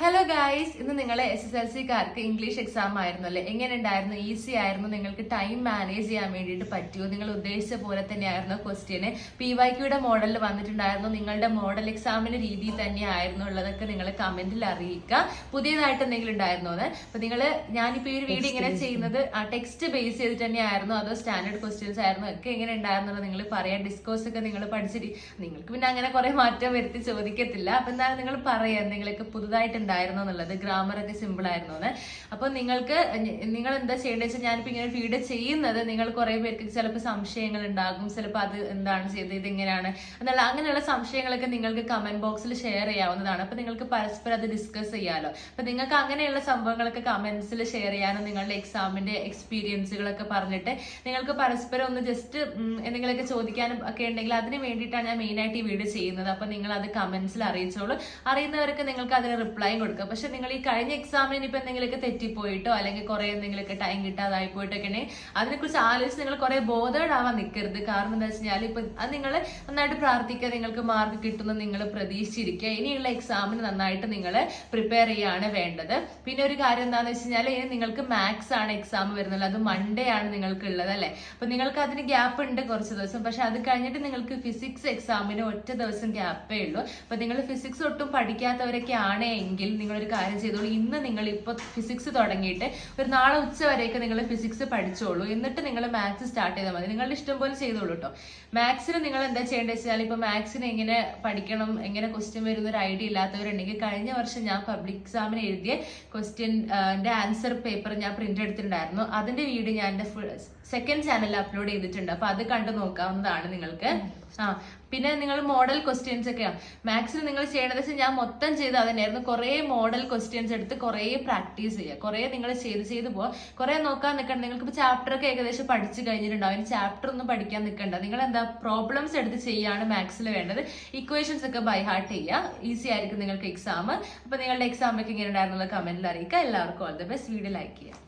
Hello guys ഇന്ന് നിങ്ങളെ S S L സിക്കാർക്ക് ഇംഗ്ലീഷ് എക്സാം ആയിരുന്നു അല്ലേ എങ്ങനെ ഉണ്ടായിരുന്നു? ഈസി ആയിരുന്നു? നിങ്ങൾക്ക് ടൈം മാനേജ് ചെയ്യാൻ വേണ്ടിയിട്ട് പറ്റുമോ നിങ്ങൾ ഉദ്ദേശിച്ച പോലെ തന്നെയായിരുന്നു ക്വസ്റ്റ്യന് പി വൈ ക്യൂടെ മോഡലിൽ വന്നിട്ടുണ്ടായിരുന്നു. നിങ്ങളുടെ മോഡൽ എക്സാമിന് രീതി തന്നെയായിരുന്നു ഉള്ളതൊക്കെ നിങ്ങൾ കമന്റിൽ അറിയിക്കുക പുതിയതായിട്ട് എന്തെങ്കിലും ഉണ്ടായിരുന്നോ അത്? അപ്പൊ നിങ്ങൾ ഞാനിപ്പോ ഈ ഒരു വീഡിയോ ഇങ്ങനെ ചെയ്യുന്നത് ആ ടെക്സ്റ്റ് ബേസ് ചെയ്തിട്ട് തന്നെയായിരുന്നു? അതോ സ്റ്റാൻഡേർഡ് ക്വസ്റ്റ്യൻസ് ആയിരുന്നു? ഒക്കെ എങ്ങനെ ഉണ്ടായിരുന്നുള്ളത് നിങ്ങൾ പറയാം ഡിസ്കോസ് ഒക്കെ നിങ്ങൾ പഠിച്ചിട്ട് നിങ്ങൾക്ക് പിന്നെ അങ്ങനെ കുറെ മാറ്റം വരുത്തി ചോദിക്കത്തില്ല. അപ്പൊ എന്തായാലും നിങ്ങൾ പറയാം. എന്തെങ്കിലുമൊക്കെ പുതുതായിട്ട് ഉണ്ടായിരുന്നു എന്നുള്ളത്? ഗ്രാമർ ഒക്കെ സിമ്പിൾ ആയിരുന്നു എന്ന്. അപ്പൊ നിങ്ങൾക്ക് നിങ്ങൾ എന്താ ചെയ്യേണ്ടത് വെച്ചാൽ ഞാനിപ്പോ ഇങ്ങനെ ഫീഡ് ചെയ്യുന്നത് നിങ്ങൾ കുറെ പേർക്ക് ചിലപ്പോൾ സംശയങ്ങൾ ഉണ്ടാകും ചിലപ്പോൾ അത് എന്താണ് ചെയ്തത് ഇത് എങ്ങനെയാണ് എന്നുള്ള അങ്ങനെയുള്ള സംശയങ്ങളൊക്കെ നിങ്ങൾക്ക് കമന്റ് ബോക്സിൽ ഷെയർ ചെയ്യാവുന്നതാണ്. അപ്പൊ നിങ്ങൾക്ക് പരസ്പരം അത് ഡിസ്കസ് ചെയ്യാലോ. അപ്പൊ നിങ്ങൾക്ക് അങ്ങനെയുള്ള സംഭവങ്ങളൊക്കെ കമന്റ്സിൽ ഷെയർ ചെയ്യാനും നിങ്ങളുടെ എക്സാമിന്റെ എക്സ്പീരിയൻസുകളൊക്കെ പറഞ്ഞിട്ട് നിങ്ങൾക്ക് പരസ്പരം ഒന്ന് ജസ്റ്റ് എന്തെങ്കിലുമൊക്കെ ചോദിക്കാനും ഒക്കെ ഉണ്ടെങ്കിൽ അതിന് വേണ്ടിയിട്ടാണ് ഞാൻ മെയിൻ ആയിട്ട് ഈ വീഡിയോ ചെയ്യുന്നത്. അപ്പൊ നിങ്ങൾ അത് കമന്റ്സിൽ അറിയിച്ചോളൂ. അറിയുന്നവർക്ക് നിങ്ങൾക്ക് അതിന് റിപ്ലൈ കൊടുക്കുക പക്ഷെ നിങ്ങൾ ഈ കഴിഞ്ഞ എക്സാമിന് ഇപ്പൊ എന്തെങ്കിലുമൊക്കെ തെറ്റിപ്പോയിട്ടോ അല്ലെങ്കിൽ കുറെ എന്തെങ്കിലുമൊക്കെ ടൈം കിട്ടാതായി പോയിട്ടൊക്കെ ഉണ്ടെങ്കിൽ അതിനെക്കുറിച്ച് ആലോചിച്ച് നിങ്ങൾ കുറെ ബോധേഡ് ആവാൻ നിൽക്കരുത്. കാരണം എന്താ വെച്ച് കഴിഞ്ഞാൽ ഇപ്പൊ അത് നിങ്ങൾ നന്നായിട്ട് പ്രാർത്ഥിക്കുക നിങ്ങൾക്ക് മാർക്ക് കിട്ടുന്ന നിങ്ങൾ പ്രതീക്ഷിച്ചിരിക്കുക. ഇനിയുള്ള എക്സാമിന് നന്നായിട്ട് നിങ്ങൾ പ്രിപ്പയർ ചെയ്യാണ് വേണ്ടത്. പിന്നെ ഒരു കാര്യം എന്താണെന്ന് വെച്ച് കഴിഞ്ഞാൽ ഇനി നിങ്ങൾക്ക് മാത്സ് ആണ് എക്സാം വരുന്നത്. അത് മൺഡേ ആണ് നിങ്ങൾക്ക് ഉള്ളത് അല്ലേ? അപ്പൊ നിങ്ങൾക്ക് അതിന് ഗ്യാപ്പ് ഉണ്ട് കുറച്ച് ദിവസം. പക്ഷെ അത് കഴിഞ്ഞിട്ട് നിങ്ങൾക്ക് ഫിസിക്സ് എക്സാമിന് ഒറ്റ ദിവസം ഗ്യാപ്പേ ഉള്ളൂ. അപ്പൊ നിങ്ങൾ ഫിസിക്സ് ഒട്ടും പഠിക്കാത്തവരൊക്കെ ആണ് എങ്കിൽ നിങ്ങൾ ഒരു കാര്യം ചെയ്തോളൂ. ഇന്ന് നിങ്ങൾ ഇപ്പൊ ഫിസിക്സ് തുടങ്ങിയിട്ട് ഒരു നാളെ ഉച്ച വരെയൊക്കെ നിങ്ങൾ ഫിസിക്സ് പഠിച്ചോളൂ. എന്നിട്ട് നിങ്ങൾ മാത്സ് സ്റ്റാർട്ട് ചെയ്താൽ മതി. നിങ്ങളുടെ ഇഷ്ടം പോലെ ചെയ്തോളൂ കേട്ടോ മാത്സിന് നിങ്ങൾ എന്താ ചെയ്യേണ്ടത് വെച്ചാൽ ഇപ്പൊ മാത്സിന് എങ്ങനെ പഠിക്കണം എങ്ങനെ ക്വസ്റ്റ്യൻ വരുന്ന ഒരു ഐഡിയ ഇല്ലാത്തവരുണ്ടെങ്കിൽ കഴിഞ്ഞ വർഷം ഞാൻ പബ്ലിക് എക്സാമിന് എഴുതിയ ക്വസ്റ്റ്യന്റെ ആൻസർ പേപ്പർ ഞാൻ പ്രിന്റ് എടുത്തിട്ടുണ്ടായിരുന്നു. അതിന്റെ വീഡിയോ ഞാൻ എന്റെ സെക്കൻഡ് ചാനലിൽ അപ്ലോഡ് ചെയ്തിട്ടുണ്ട്. അപ്പൊ അത് കണ്ടു നോക്കാവുന്നതാണ് നിങ്ങൾക്ക്. ആ പിന്നെ നിങ്ങൾ മോഡൽ ക്വസ്റ്റ്യൻസ് ഒക്കെയാ. മാത്സിൽ നിങ്ങൾ ചെയ്യേണ്ടത് വെച്ചാൽ ഞാൻ മൊത്തം ചെയ്ത് അതിനായിരുന്നു കുറേ മോഡൽ ക്വസ്റ്റ്യൻസ് എടുത്ത് കുറേ പ്രാക്ടീസ് ചെയ്യുക കുറേ നിങ്ങൾ ചെയ്ത് ചെയ്ത് പോവാ. കുറേ നോക്കാൻ നിൽക്കണ്ട നിങ്ങൾക്ക് ചാപ്റ്റർ ഒക്കെ ഏകദേശം പഠിച്ചു കഴിഞ്ഞിട്ടുണ്ടാവും. അതിന് ചാപ്റ്റർ ഒന്നും പഠിക്കാൻ നിൽക്കണ്ട നിങ്ങൾ എന്താ പ്രോബ്ലംസ് എടുത്ത് ചെയ്യാണ് മാത്സിൽ വേണ്ടത്. ഇക്വേഷൻസ് ഒക്കെ ബൈ ഹാർട്ട് ചെയ്യുക ഈസി ആയിരിക്കും നിങ്ങൾക്ക് എക്സാം അപ്പൊ നിങ്ങളുടെ എക്സാം ഒക്കെ ഇങ്ങനെ ഉണ്ടായിരുന്നുള്ള കമന്റിൽ അറിയിക്കുക. എല്ലാവർക്കും all the best video like ചെയ്യുക